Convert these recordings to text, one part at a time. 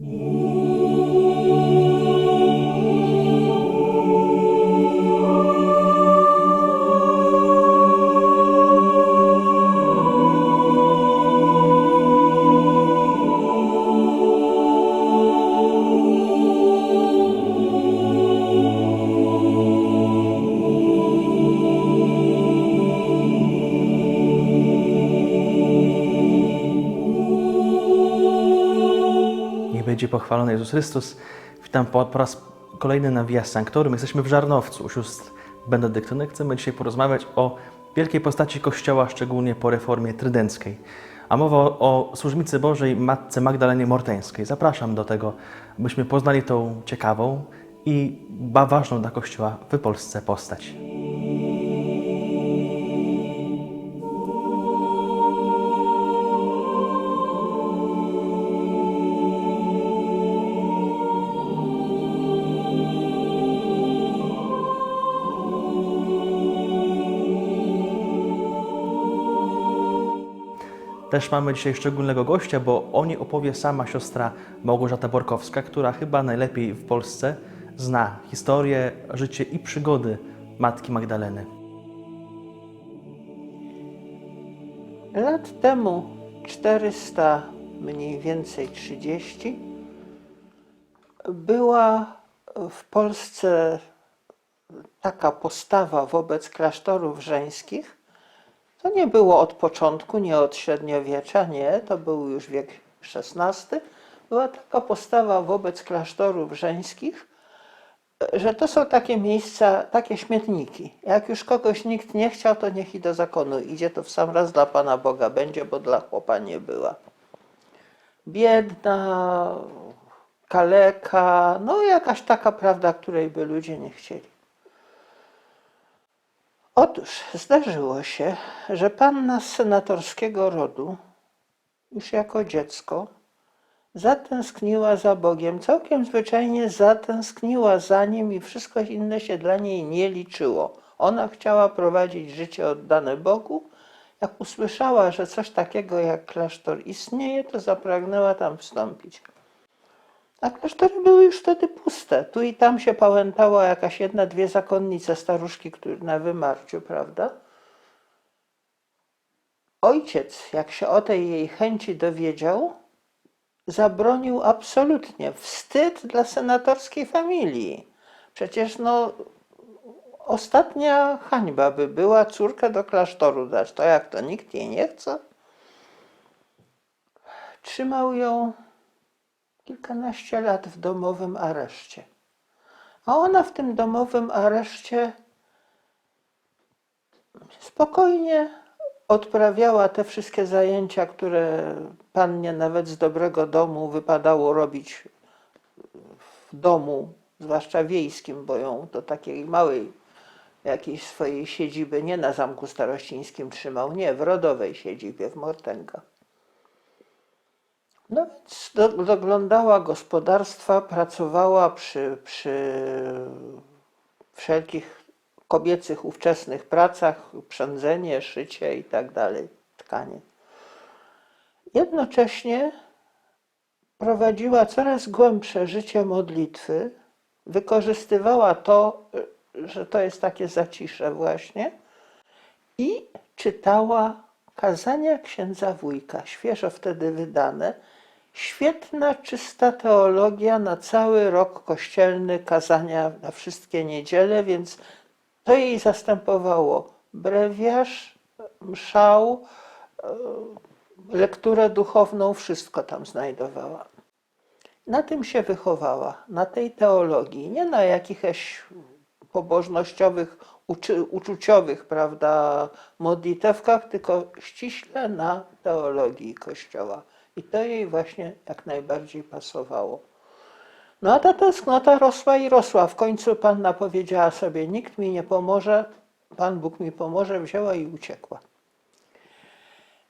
Niech będzie pochwalony Jezus Chrystus. Witam po, po raz kolejny na Via Sanctorum. Jesteśmy w Żarnowcu u sióstr benedyktynek. Chcemy dzisiaj porozmawiać o wielkiej postaci Kościoła, szczególnie po reformie trydenckiej. A mowa o, o służbicy Bożej Matce Magdalenie Morteńskiej. Zapraszam do tego, byśmy poznali tą ciekawą i ważną dla Kościoła w Polsce postać. Też mamy dzisiaj szczególnego gościa, bo o niej opowie sama siostra Małgorzata Borkowska, która chyba najlepiej w Polsce zna historię, życie i przygody Matki Magdaleny. Lat temu, 400 mniej więcej 30, była w Polsce taka postawa wobec klasztorów żeńskich. To nie było od początku, nie od średniowiecza, nie, to był już wiek XVI. Była taka postawa wobec klasztorów żeńskich, że to są takie miejsca, takie śmietniki. Jak już kogoś nikt nie chciał, to niech i do zakonu idzie, to w sam raz dla Pana Boga będzie, bo dla chłopa nie była. Biedna, kaleka, no jakaś taka prawda, której by ludzie nie chcieli. Otóż zdarzyło się, że panna z senatorskiego rodu, już jako dziecko, zatęskniła za Bogiem, całkiem zwyczajnie zatęskniła za Nim i wszystko inne się dla niej nie liczyło. Ona chciała prowadzić życie oddane Bogu. Jak usłyszała, że coś takiego jak klasztor istnieje, to zapragnęła tam wstąpić. A klasztory były już wtedy puste. Tu i tam się pałętała jakaś jedna, dwie zakonnice, staruszki, które na wymarciu, prawda? Ojciec, jak się o tej jej chęci dowiedział, zabronił absolutnie. Wstyd dla senatorskiej familii. Przecież no, ostatnia hańba by była córkę do klasztoru dać. To jak to nikt jej nie chce? Trzymał ją kilkanaście lat w domowym areszcie. A ona w tym domowym areszcie spokojnie odprawiała te wszystkie zajęcia, które pannie nawet z dobrego domu wypadało robić w domu, zwłaszcza wiejskim, bo ją do takiej małej jakiejś swojej siedziby, nie na Zamku Starościńskim trzymał, nie, w rodowej siedzibie w Mortęgach. No więc do, doglądała gospodarstwa, pracowała przy, przy wszelkich kobiecych ówczesnych pracach, przędzenie, szycie i tak dalej, tkanie. Jednocześnie prowadziła coraz głębsze życie modlitwy, wykorzystywała to, że to jest takie zacisze właśnie i czytała kazania księdza wujka, świeżo wtedy wydane. Świetna, czysta teologia na cały rok kościelny, kazania na wszystkie niedziele, więc to jej zastępowało brewiarz, mszał, e, lekturę duchowną, wszystko tam znajdowała. Na tym się wychowała, na tej teologii, nie na jakichś pobożnościowych, uczy, uczuciowych, prawda, modlitewkach, tylko ściśle na teologii Kościoła. I to jej właśnie jak najbardziej pasowało. No a ta tęsknota rosła i rosła. W końcu panna powiedziała sobie, nikt mi nie pomoże, Pan Bóg mi pomoże, wzięła i uciekła.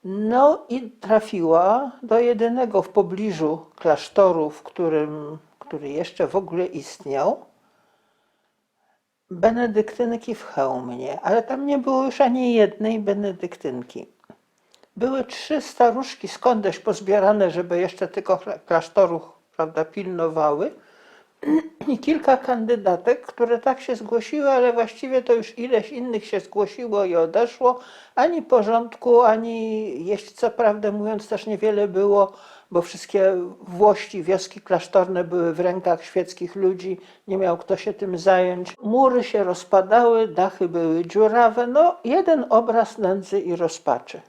No i trafiła do jedynego w pobliżu klasztoru, w którym, który jeszcze w ogóle istniał, benedyktynki w Chełmie, ale tam nie było już ani jednej benedyktynki. Były trzy staruszki skądś pozbierane, żeby jeszcze tylko klasztorów prawda, pilnowały. I kilka kandydatek, które tak się zgłosiły, ale właściwie to już ileś innych się zgłosiło i odeszło. Ani porządku, ani jeśli co prawdę mówiąc też niewiele było, bo wszystkie włości, wioski klasztorne były w rękach świeckich ludzi, nie miał kto się tym zająć. Mury się rozpadały, dachy były dziurawe, no jeden obraz nędzy i rozpaczy.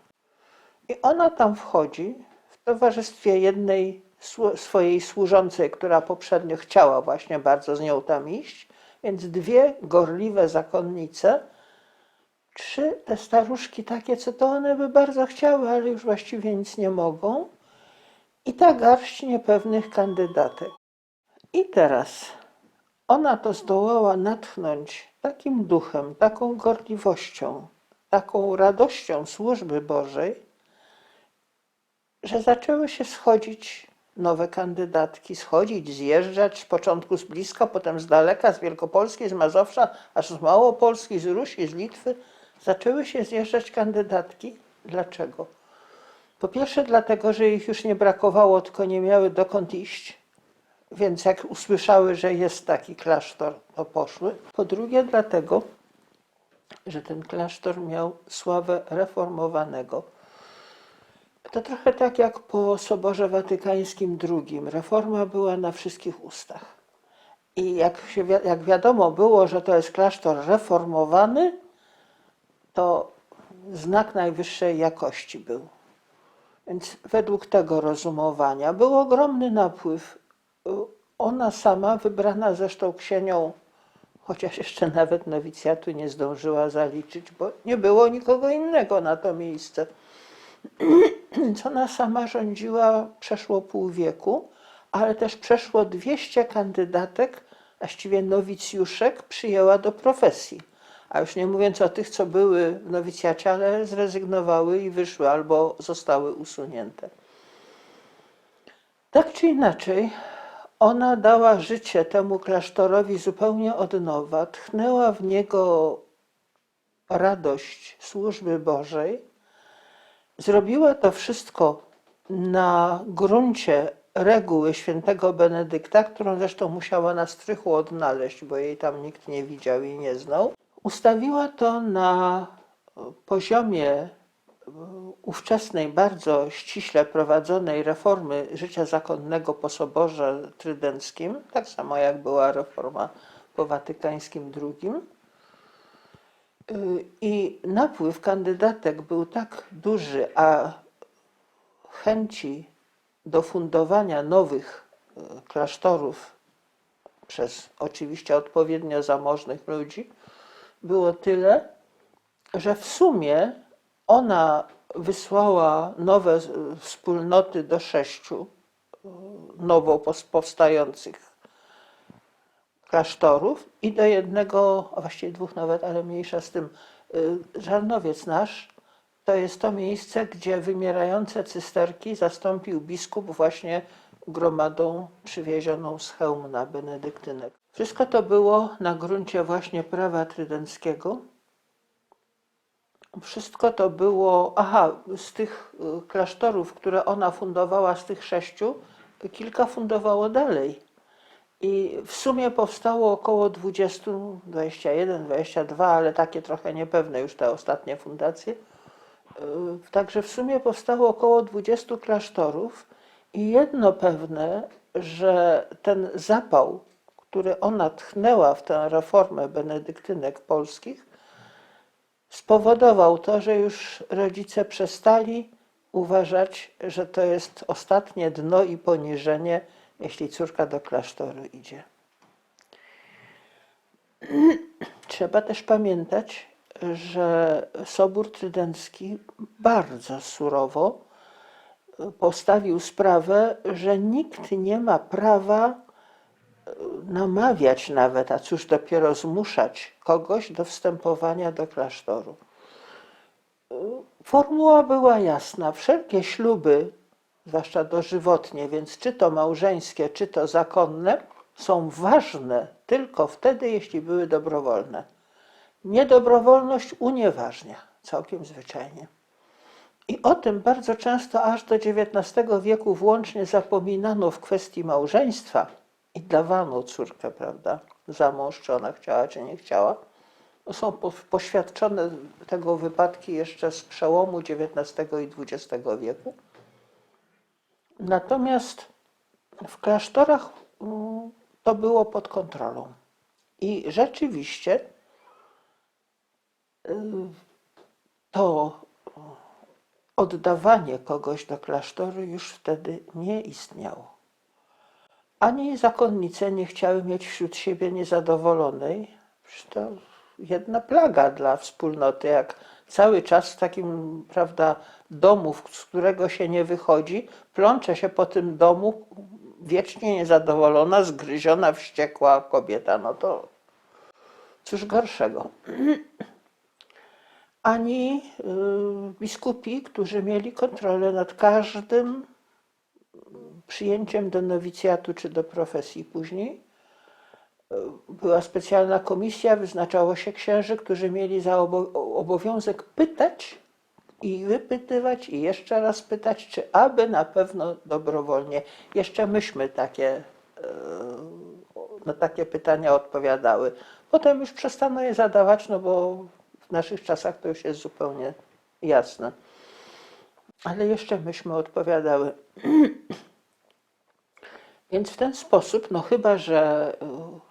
I ona tam wchodzi w towarzystwie jednej swojej służącej, która poprzednio chciała właśnie bardzo z nią tam iść, więc dwie gorliwe zakonnice, trzy te staruszki takie, co to one by bardzo chciały, ale już właściwie nic nie mogą, i ta garść niepewnych kandydatek. I teraz ona to zdołała natchnąć takim duchem, taką gorliwością, taką radością służby Bożej, że zaczęły się schodzić nowe kandydatki, schodzić, zjeżdżać, z początku z bliska, potem z daleka, z Wielkopolski, z Mazowsza, aż z Małopolski, z Rusi, z Litwy. Zaczęły się zjeżdżać kandydatki. Dlaczego? Po pierwsze dlatego, że ich już nie brakowało, tylko nie miały dokąd iść. Więc jak usłyszały, że jest taki klasztor, to poszły. Po drugie dlatego, że ten klasztor miał sławę reformowanego. To trochę tak jak po Soborze Watykańskim II. Reforma była na wszystkich ustach. I jak, się, jak wiadomo było, że to jest klasztor reformowany, to znak najwyższej jakości był. Więc według tego rozumowania był ogromny napływ. Ona sama, wybrana zresztą ksienią, chociaż jeszcze nawet nowicjatu nie zdążyła zaliczyć, bo nie było nikogo innego na to miejsce. Więc ona sama rządziła przeszło pół wieku, ale też przeszło 200 kandydatek, właściwie nowicjuszek, przyjęła do profesji. A już nie mówiąc o tych, co były w nowicjacie, ale zrezygnowały i wyszły albo zostały usunięte. Tak czy inaczej, ona dała życie temu klasztorowi zupełnie od nowa, tchnęła w niego radość służby Bożej. Zrobiła to wszystko na gruncie reguły świętego Benedykta, którą zresztą musiała na strychu odnaleźć, bo jej tam nikt nie widział i nie znał. Ustawiła to na poziomie e, ówczesnej, bardzo ściśle prowadzonej reformy życia zakonnego po Soborze Trydenckim, tak samo jak była reforma po Watykańskim II. Y, I napływ kandydatek był tak duży, a chęci do fundowania nowych y, klasztorów przez oczywiście odpowiednio zamożnych ludzi było tyle, że w sumie ona wysłała nowe y, wspólnoty do sześciu nowo powstających klasztorów i do jednego, a właściwie dwóch nawet, ale mniejsza z tym, y, Żarnowiec nasz, to jest to miejsce, gdzie wymierające cysterki zastąpił biskup właśnie gromadą przywiezioną z Chełmna benedyktynek. Wszystko to było na gruncie właśnie prawa trydenckiego. Wszystko to było, aha, z tych y, klasztorów, które ona fundowała, z tych sześciu, kilka fundowało dalej. I w sumie powstało około 20, 21, 22, ale takie trochę niepewne już te ostatnie fundacje. Yy, Także w sumie powstało około 20 klasztorów i jedno pewne, że ten zapał, który ona tchnęła w tę reformę benedyktynek polskich, spowodował to, że już rodzice przestali uważać, że to jest ostatnie dno i poniżenie, jeśli córka do klasztoru idzie. Trzeba też pamiętać, że Sobór Trydencki bardzo surowo postawił sprawę, że nikt nie ma prawa e, namawiać nawet, a cóż dopiero zmuszać kogoś do wstępowania do klasztoru. Formuła była jasna. Wszelkie śluby, zwłaszcza dożywotnie, więc czy to małżeńskie, czy to zakonne, są ważne tylko wtedy, jeśli były dobrowolne. Niedobrowolność unieważnia całkiem zwyczajnie. I o tym bardzo często aż do XIX wieku włącznie zapominano w kwestii małżeństwa i dawano córkę, prawda, za mąż, czy ona chciała, czy nie chciała. Są po- poświadczone tego wypadki jeszcze z przełomu XIX i XX wieku. Natomiast w klasztorach mm, to było pod kontrolą. I rzeczywiście y, to oddawanie kogoś do klasztoru już wtedy nie istniało. Ani zakonnice nie chciały mieć wśród siebie niezadowolonej. To jedna plaga dla wspólnoty, jak cały czas w takim, prawda, domu, z którego się nie wychodzi, plącze się po tym domu wiecznie niezadowolona, zgryziona, wściekła kobieta. No to cóż gorszego ani y, biskupi, którzy mieli kontrolę nad każdym przyjęciem do nowicjatu czy do profesji później. Była specjalna komisja, wyznaczało się księży, którzy mieli za obo- obowiązek pytać i wypytywać i jeszcze raz pytać, czy aby na pewno dobrowolnie. Jeszcze myśmy takie, y, na takie pytania odpowiadały. Potem już przestano je zadawać, no bo w naszych czasach to już jest zupełnie jasne. Ale jeszcze myśmy odpowiadały. Więc w ten sposób, no chyba, że y,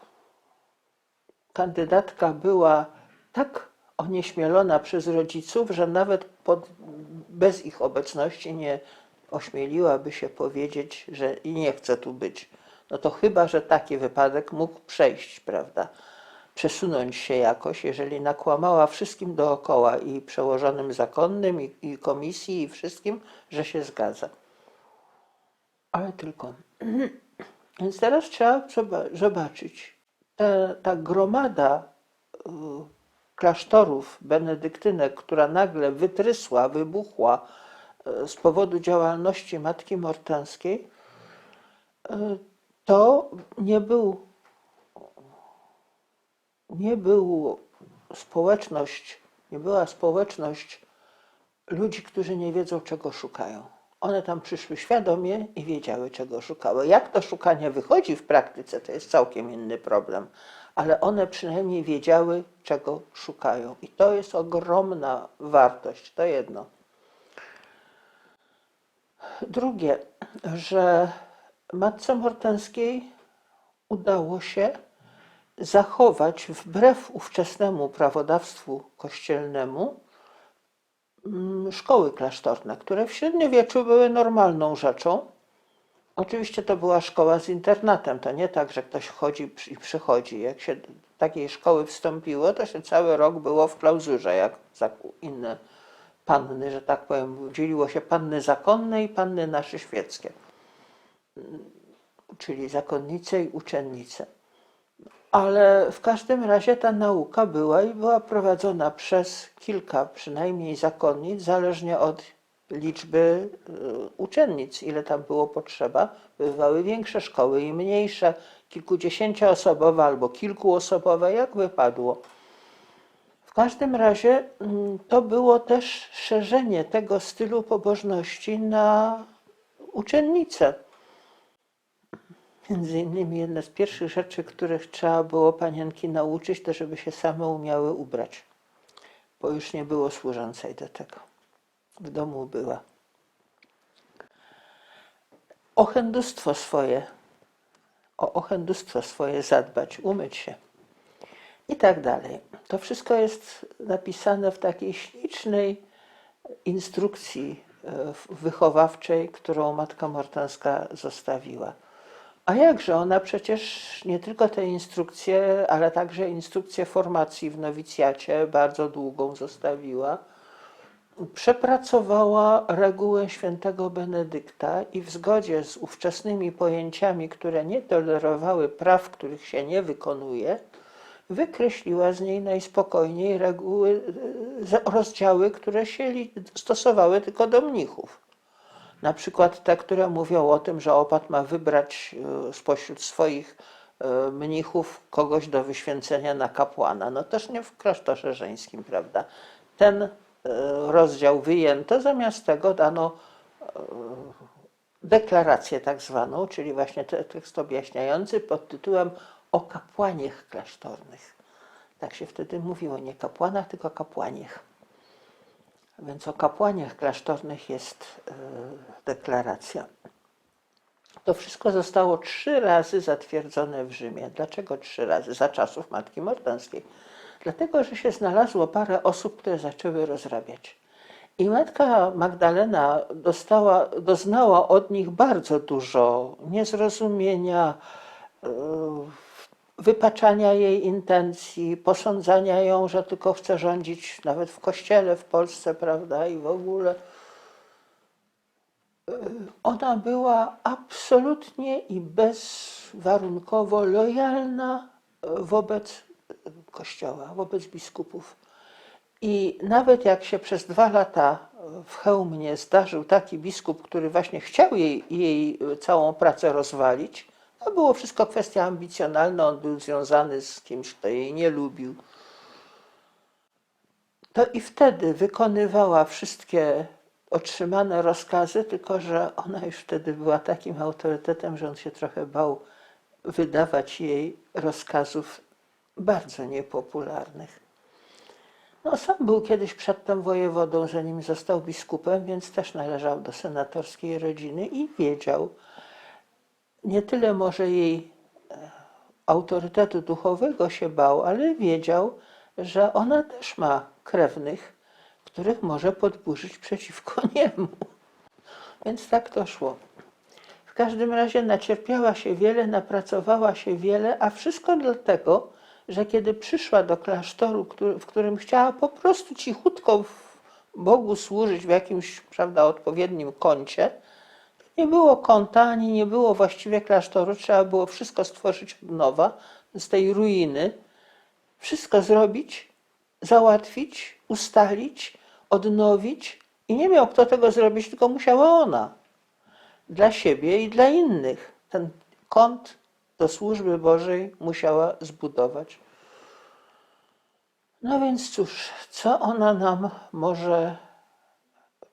kandydatka była tak onieśmielona przez rodziców, że nawet pod, bez ich obecności nie ośmieliłaby się powiedzieć, że nie chce tu być. No to chyba, że taki wypadek mógł przejść, prawda? Przesunąć się jakoś, jeżeli nakłamała wszystkim dookoła i przełożonym zakonnym, i, i komisji, i wszystkim, że się zgadza. Ale tylko. Więc teraz trzeba zoba- zobaczyć. Ta, ta gromada y, klasztorów benedyktynek, która nagle wytrysła, wybuchła y, z powodu działalności matki Mortanskiej, y, to nie był, nie był społeczność, nie była społeczność ludzi, którzy nie wiedzą, czego szukają. One tam przyszły świadomie i wiedziały, czego szukały. Jak to szukanie wychodzi w praktyce, to jest całkiem inny problem, ale one przynajmniej wiedziały, czego szukają. I to jest ogromna wartość. To jedno. Drugie, że matce Mortenskiej udało się zachować wbrew ówczesnemu prawodawstwu kościelnemu szkoły klasztorne, które w średniowieczu były normalną rzeczą. Oczywiście to była szkoła z internatem, to nie tak, że ktoś chodzi i przychodzi. Jak się do takiej szkoły wstąpiło, to się cały rok było w klauzurze, jak inne panny, że tak powiem. Dzieliło się panny zakonne i panny nasze świeckie, czyli zakonnice i uczennice. Ale w każdym razie ta nauka była i była prowadzona przez kilka przynajmniej zakonnic, zależnie od liczby y, uczennic, ile tam było potrzeba. Bywały większe szkoły i mniejsze, kilkudziesięcioosobowe albo kilkuosobowe, jak wypadło. W każdym razie mm, to było też szerzenie tego stylu pobożności na uczennice. Między innymi jedna z pierwszych rzeczy, których trzeba było panienki nauczyć, to żeby się same umiały ubrać, bo już nie było służącej do tego. W domu była. O chędustwo swoje, o ochendustwo swoje zadbać, umyć się i tak dalej. To wszystko jest napisane w takiej ślicznej instrukcji e, wychowawczej, którą matka Mortanska zostawiła. A jakże ona przecież nie tylko te instrukcje, ale także instrukcję formacji w nowicjacie bardzo długą zostawiła. Przepracowała regułę świętego Benedykta i w zgodzie z ówczesnymi pojęciami, które nie tolerowały praw, których się nie wykonuje, wykreśliła z niej najspokojniej reguły, e, za- rozdziały, które się stosowały tylko do mnichów. Na przykład te, które mówią o tym, że opat ma wybrać e, spośród swoich e, mnichów kogoś do wyświęcenia na kapłana. No też nie w klasztorze żeńskim, prawda? Ten rozdział wyjęto, zamiast tego dano deklarację tak zwaną, czyli właśnie te- tekst objaśniający pod tytułem o kapłaniech klasztornych. Tak się wtedy mówiło, nie kapłanach, tylko kapłaniech. Więc o kapłaniach klasztornych jest e, deklaracja. To wszystko zostało trzy razy zatwierdzone w Rzymie. Dlaczego trzy razy? Za czasów Matki Mortańskiej. Dlatego, że się znalazło parę osób, które zaczęły rozrabiać. I matka Magdalena dostała, doznała od nich bardzo dużo niezrozumienia, yy, wypaczania jej intencji, posądzania ją, że tylko chce rządzić nawet w kościele w Polsce, prawda, i w ogóle. Ona była absolutnie i bezwarunkowo lojalna wobec Kościoła, wobec biskupów. I nawet jak się przez dwa lata w Chełmie zdarzył taki biskup, który właśnie chciał jej, jej całą pracę rozwalić, to było wszystko kwestia ambicjonalna, on był związany z kimś, kto jej nie lubił. To i wtedy wykonywała wszystkie otrzymane rozkazy, tylko że ona już wtedy była takim autorytetem, że on się trochę bał wydawać jej rozkazów bardzo niepopularnych. No, sam był kiedyś przedtem wojewodą, zanim został biskupem, więc też należał do senatorskiej rodziny i wiedział, nie tyle może jej e, autorytetu duchowego się bał, ale wiedział, że ona też ma krewnych, których może podburzyć przeciwko niemu. Więc tak to szło. W każdym razie nacierpiała się wiele, napracowała się wiele, a wszystko dlatego, że kiedy przyszła do klasztoru, w którym chciała po prostu cichutko Bogu służyć w jakimś prawda, odpowiednim kącie, nie było kąta, ani nie było właściwie klasztoru, trzeba było wszystko stworzyć od nowa, z tej ruiny, wszystko zrobić, załatwić, ustalić, odnowić i nie miał kto tego zrobić, tylko musiała ona dla siebie i dla innych. Ten kąt do służby Bożej musiała zbudować. No więc cóż, co ona nam może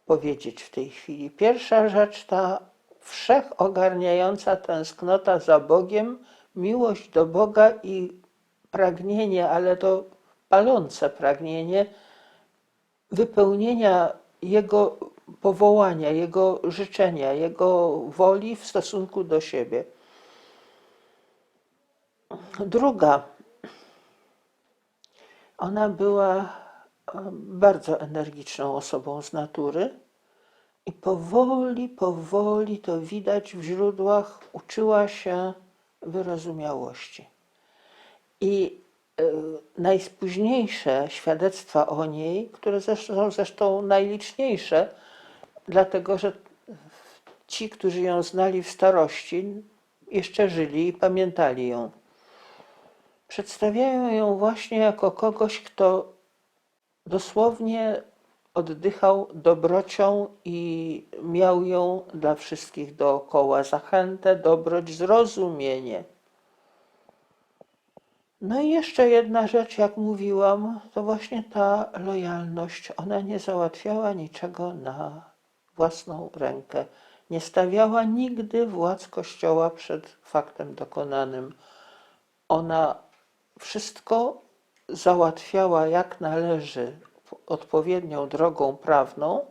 powiedzieć w tej chwili? Pierwsza rzecz, ta wszechogarniająca tęsknota za Bogiem, miłość do Boga i pragnienie, ale to palące pragnienie wypełnienia Jego powołania, Jego życzenia, Jego woli w stosunku do siebie. Druga, ona była bardzo energiczną osobą z natury i powoli, powoli to widać w źródłach, uczyła się wyrozumiałości. I e, najspóźniejsze świadectwa o niej, które są zresztą najliczniejsze, dlatego że ci, którzy ją znali w starości, jeszcze żyli i pamiętali ją. Przedstawiają ją właśnie jako kogoś, kto dosłownie oddychał dobrocią i miał ją dla wszystkich dookoła zachętę, dobroć, zrozumienie. No i jeszcze jedna rzecz, jak mówiłam, to właśnie ta lojalność. Ona nie załatwiała niczego na własną rękę. Nie stawiała nigdy władz Kościoła przed faktem dokonanym. Ona wszystko załatwiała jak należy, odpowiednią drogą prawną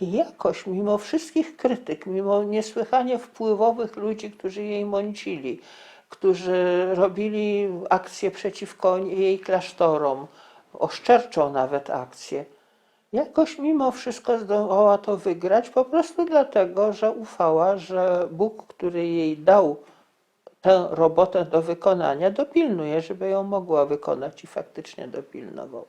jakoś, mimo wszystkich krytyk, mimo niesłychanie wpływowych ludzi, którzy jej mącili, którzy robili akcje przeciwko jej klasztorom, oszczerczą nawet akcje, jakoś mimo wszystko zdołała to wygrać, po prostu dlatego, że ufała, że Bóg, który jej dał tę robotę do wykonania, dopilnuje, żeby ją mogła wykonać i faktycznie dopilnował.